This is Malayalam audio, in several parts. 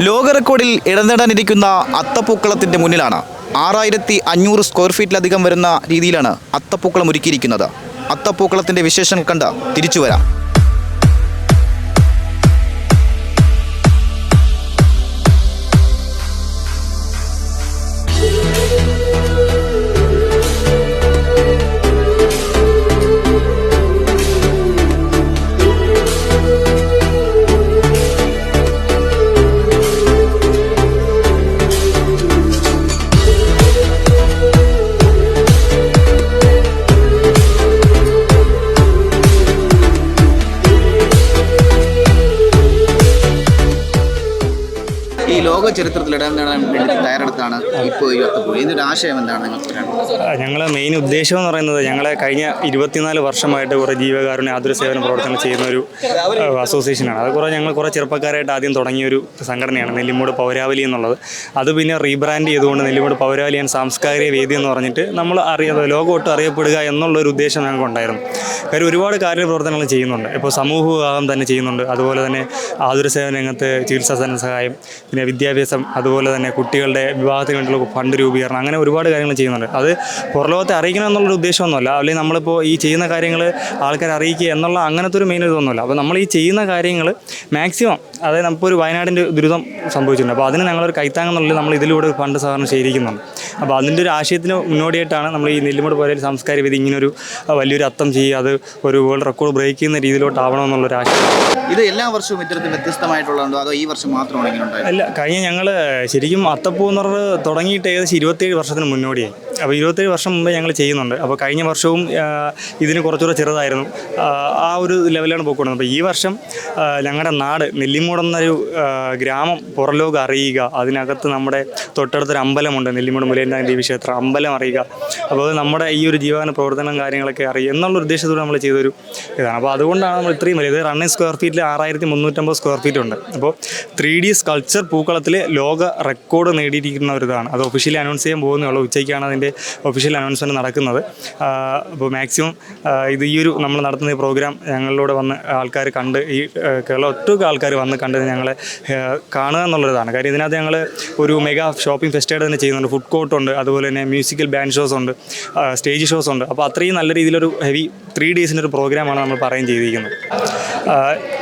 ലോക റെക്കോർഡിൽ ഇടം നേടാനിരിക്കുന്ന അത്തപ്പൂക്കളത്തിന്റെ മുന്നിലാണ്. ആറായിരത്തി അഞ്ഞൂറ് സ്ക്വയർ ഫീറ്റിലധികം വരുന്ന രീതിയിലാണ് അത്തപ്പൂക്കളം ഒരുക്കിയിരിക്കുന്നത്. അത്തപ്പൂക്കളത്തിന്റെ വിശേഷങ്ങൾ കണ്ട് തിരിച്ചു വരാം ലോക ചരിത്രത്തിൽ തയ്യാറെടുത്താണ് ഇപ്പോൾ ഈ അത്തപ്പൂ ഇതിന്റെ ആശയം എന്താണ് നിങ്ങൾക്ക്? ഞങ്ങൾ മെയിൻ ഉദ്ദേശം എന്ന് പറയുന്നത് ഞങ്ങളെ കഴിഞ്ഞ ഇരുപത്തിനാല് വർഷമായിട്ട് കുറേ ജീവകാരുണ്യ ആതുര സേവന പ്രവർത്തനം ചെയ്യുന്ന ഒരു അസോസിയേഷനാണ് അത് കുറേ ഞങ്ങൾ കുറേ ചെറുപ്പക്കാരായിട്ട് ആദ്യം തുടങ്ങിയൊരു സംഘടനയാണ് നെല്ലിമൂട് പൗരാവലി എന്നുള്ളത്. അത് പിന്നെ റീബ്രാൻഡ് ചെയ്തുകൊണ്ട് നെല്ലിമൂട് പൗരാവലി ആൻഡ് സാംസ്കാരിക വേദി എന്ന് പറഞ്ഞിട്ട് നമ്മൾ അറിയാതെ ലോകമൊട്ട് അറിയപ്പെടുക എന്നുള്ളൊരു ഉദ്ദേശം ഞങ്ങൾക്ക് ഉണ്ടായിരുന്നു. കാര്യം ഒരുപാട് കാര്യ പ്രവർത്തനങ്ങൾ ചെയ്യുന്നുണ്ട്. ഇപ്പോൾ സമൂഹ വിഭാഗം തന്നെ ചെയ്യുന്നുണ്ട്. അതുപോലെ തന്നെ ആതുര സേവന രംഗത്ത് ചികിത്സാ സഹായം പിന്നെ വിദ്യാഭ്യാസം അതുപോലെ തന്നെ കുട്ടികളുടെ വിവാഹത്തിന് വേണ്ടിയുള്ള ഫണ്ട് രൂപീകരണം അങ്ങനെ ഒരുപാട് കാര്യങ്ങൾ ചെയ്യുന്നുണ്ട്. അത് പുറലോകത്തെ അറിയിക്കണം എന്നുള്ളൊരു ഉദ്ദേശമൊന്നുമല്ല. അല്ലെങ്കിൽ നമ്മളിപ്പോൾ ഈ ചെയ്യുന്ന കാര്യങ്ങൾ ആൾക്കാരെ അറിയിക്കുക എന്നുള്ള അങ്ങനത്തെ ഒരു മെയിൻ ഇതൊന്നുമല്ല. അപ്പോൾ നമ്മൾ ഈ ചെയ്യുന്ന കാര്യങ്ങൾ മാക്സിമം അതായത് നമുക്ക് ഒരു വയനാടിന്റെ ദുരിതം സംഭവിച്ചിട്ടുണ്ട്. അപ്പോൾ അതിന് ഞങ്ങളൊരു കൈത്താങ്ങെന്നുള്ളത് നമ്മൾ ഇതിലൂടെ ഒരു ഫണ്ട് സഹകരണം ശേഖരിക്കുന്നുണ്ട്. അപ്പോൾ അതിന്റെ ഒരു ആശയത്തിന് മുന്നോടിയായിട്ടാണ് നമ്മൾ ഈ നെല്ലിമൂട് പോലെ ഒരു സാംസ്കാരിക വേദി ഇങ്ങനൊരു വലിയൊരു അത്തം ചെയ്യുക അത് ഒരു വേൾഡ് റെക്കോർഡ് ബ്രേക്ക് ചെയ്യുന്ന രീതിയിലോട്ടാവണമെന്നുള്ളൊരു ആശയം. ഇത് എല്ലാ വർഷവും ഇത്തരത്തിൽ വ്യത്യസ്തമായിട്ടുള്ളതുണ്ടോ? അതോ ഈ വർഷം മാത്രമാണ് ഇങ്ങനെ ഉണ്ടായത്? അല്ല കഴിഞ്ഞ ഞങ്ങൾ ശരിക്കും അത്തപ്പൂന്നറ് തുടങ്ങിയിട്ട് ഏകദേശം ഇരുപത്തേഴ് വർഷത്തിന് മുന്നോടിയായി. അപ്പോൾ ഇരുപത്തേഴ് വർഷം മുമ്പേ ഞങ്ങൾ ചെയ്യുന്നുണ്ട്. അപ്പോൾ കഴിഞ്ഞ വർഷവും ഇതിന് കുറച്ചുകൂടെ ചെറുതായിരുന്നു. ആ, ഒരു ലെവലാണ് പോയിക്കൊണ്ടത് അപ്പോൾ ഈ വർഷം ഞങ്ങളുടെ നാട് നെല്ലിമൂട് എന്നൊരു ഗ്രാമം പുറലോകം അറിയുക. അതിനകത്ത് നമ്മുടെ തൊട്ടടുത്തൊരു അമ്പലമുണ്ട് നെല്ലിമൂട് മുലേന്ദാൻ ദേവി ക്ഷേത്രം. അമ്പലം അറിയുക. അപ്പോൾ നമ്മുടെ ഈ ഒരു ജീവന പ്രവർത്തനം കാര്യങ്ങളൊക്കെ അറിയുക എന്നുള്ള ഉദ്ദേശത്തോടെ നമ്മൾ ചെയ്തൊരു ഇതാണ്. അപ്പോൾ അതുകൊണ്ടാണ് നമ്മൾ ഇത്രയും വലിയ റണ്ണിങ് സ്ക്വയർ ഫീറ്റിൽ ആറായിരത്തി മുന്നൂറ്റമ്പത് സ്ക്വയർ ഫീറ്റ് ഉണ്ട്. അപ്പോൾ ത്രീ ഡി സ്കൾച്ചർ പൂക്കളത്തിൽ ലോക റെക്കോർഡ് നേടിയിരിക്കുന്ന ഒരു ഇതാണ്. അത് ഒഫീഷ്യലി അനൗൺസ് ചെയ്യാൻ പോകുന്നുള്ളൂ ഉച്ചയ്ക്കാണ് അതിന്റെ ഒഫീഷ്യൽ അനൗൺസ്മെന്റ് നടക്കുന്നത്. അപ്പോൾ മാക്സിമം ഇത് ഈ ഒരു നമ്മൾ നടത്തുന്ന ഈ പ്രോഗ്രാം ഞങ്ങളിലൂടെ വന്ന് ആൾക്കാർ കണ്ട് ഈ കേരള ഒട്ടുമിക്ക ആൾക്കാർ വന്ന് കണ്ട് ഞങ്ങളെ കാണുക എന്നുള്ളതാണ്. കാര്യം ഇതിനകത്ത് ഞങ്ങൾ ഒരു മെഗാ ഷോപ്പിംഗ് ഫെസ്റ്റായിട്ട് തന്നെ ചെയ്യുന്നുണ്ട്. ഫുഡ് കോർട്ടുണ്ട് അതുപോലെ തന്നെ മ്യൂസിക്കൽ ബാൻഡ് ഷോസ് ഉണ്ട് സ്റ്റേജ് ഷോസ് ഉണ്ട്. അപ്പോൾ അത്രയും നല്ല രീതിയിലൊരു ഹെവി ത്രീ ഡേയ്സിന്റെ ഒരു പ്രോഗ്രാമാണ് നമ്മൾ പറയുകയും ചെയ്തിരിക്കുന്നത്.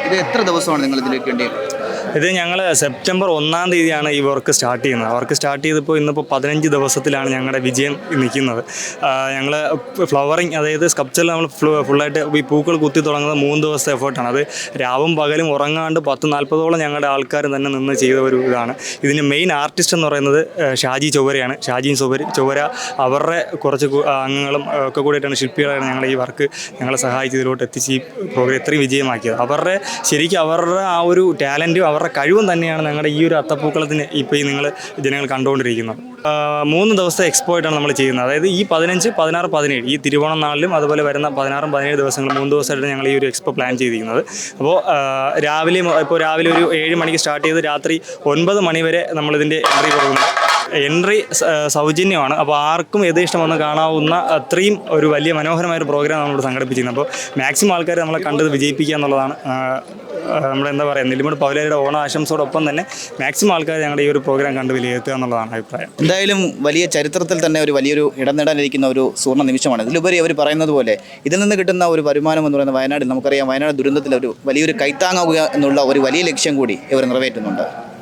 ഇത് എത്ര ദിവസമാണ് നിങ്ങൾ ഇതിലേക്ക് വേണ്ടി ഇത് ഞങ്ങൾ സെപ്റ്റംബർ ഒന്നാം തീയതിയാണ് ഈ വർക്ക് സ്റ്റാർട്ട് ചെയ്യുന്നത്. വർക്ക് സ്റ്റാർട്ട് ചെയ്തപ്പോൾ ഇന്നിപ്പോൾ പതിനഞ്ച് ദിവസത്തിലാണ് ഞങ്ങളുടെ വിജയം നിൽക്കുന്നത്. ഞങ്ങൾ ഫ്ലവറിങ് അതായത് സ്കപ്ചറിൽ നമ്മൾ ഫുള്ളായിട്ട് ഈ പൂക്കൾ കുത്തി തുടങ്ങുന്നത് മൂന്ന് ദിവസത്തെ എഫേർട്ടാണ്. അത് രാവും പകലും ഉറങ്ങാണ്ട് പത്ത് നാൽപ്പതോളം ഞങ്ങളുടെ ആൾക്കാർ തന്നെ നിന്ന് ചെയ്ത ഒരു ഇതാണ്. ഇതിന് മെയിൻ ആർട്ടിസ്റ്റ് എന്ന് പറയുന്നത് ഷാജി ചൊവ്വരയാണ് ഷാജി ചൊവ്വര ചൊവ്വര അവരുടെ കുറച്ച് അംഗങ്ങളും ഒക്കെ കൂടിയിട്ടാണ് ശില്പികളാണ് ഞങ്ങൾ ഈ വർക്ക് ഞങ്ങളെ സഹായിച്ച് ഇതിലോട്ട് എത്തിച്ച് ഈ പ്രോഗ്രാം ഇത്രയും വിജയമാക്കിയത്. അവരുടെ ശരിക്കും അവരുടെ ആ ഒരു ടാലന്റും അവരുടെ കഴിവും തന്നെയാണ് ഞങ്ങളുടെ ഈ ഒരു അത്തപ്പൂക്കളത്തിന് ഇപ്പോൾ ഈ നിങ്ങൾ ജനങ്ങൾ കണ്ടുകൊണ്ടിരിക്കുന്നത്. മൂന്ന് ദിവസത്തെ എക്സ്പോ ആയിട്ടാണ് നമ്മൾ ചെയ്യുന്നത്. അതായത് ഈ പതിനഞ്ച് പതിനാറ് പതിനേഴ് ഈ തിരുവോണം നാളിലും അതുപോലെ വരുന്ന പതിനാറും പതിനേഴ് ദിവസങ്ങൾ മൂന്ന് ദിവസമായിട്ട് ഞങ്ങൾ ഈ ഒരു എക്സ്പോ പ്ലാൻ ചെയ്തിരിക്കുന്നത്. അപ്പോൾ രാവിലെ ഇപ്പോൾ രാവിലെ ഒരു ഏഴ് മണിക്ക് സ്റ്റാർട്ട് ചെയ്ത് രാത്രി ഒൻപത് മണി വരെ നമ്മളിതിന്റെ എൻട്രി കൊടുക്കുന്നു. എൻട്രി സൗജന്യമാണ്. അപ്പോൾ ആർക്കും യഥേഷ്ടം വന്ന് കാണാവുന്ന അത്രയും ഒരു വലിയ മനോഹരമായ ഒരു പ്രോഗ്രാം നമ്മളിവിടെ സംഘടിപ്പിച്ചിരുന്നത് അപ്പോൾ മാക്സിമം ആൾക്കാർ നമ്മളെ കണ്ടത് വിജയിപ്പിക്കുക എന്നുള്ളതാണ് എന്താ പറയുക നെല്ലിമൂട് പൗലയുടെ ഓണ ആശംസയോടൊപ്പം തന്നെ മാക്സിമം ആൾക്കാർ ഞങ്ങളുടെ ഈ ഒരു പ്രോഗ്രാം കണ്ട് വിലയിരുത്തുക എന്നുള്ളതാണ് അഭിപ്രായം. എന്തായാലും വലിയ ചരിത്രത്തിൽ തന്നെ ഒരു വലിയൊരു ഇടം നേടാനിരിക്കുന്ന ഒരു സുവർണ നിമിഷമാണ്. ഇതിലുപരി അവർ പറയുന്നത് പോലെ ഇതിൽ നിന്ന് കിട്ടുന്ന ഒരു വരുമാനം എന്ന് പറയുന്നത് വയനാട് നമുക്കറിയാം. വയനാട് ദുരന്തത്തിൽ ഒരു വലിയൊരു കൈത്താങ്ങാവുക എന്നുള്ള ഒരു വലിയ ലക്ഷ്യം കൂടി ഇവർ നിറവേറ്റുന്നുണ്ട്.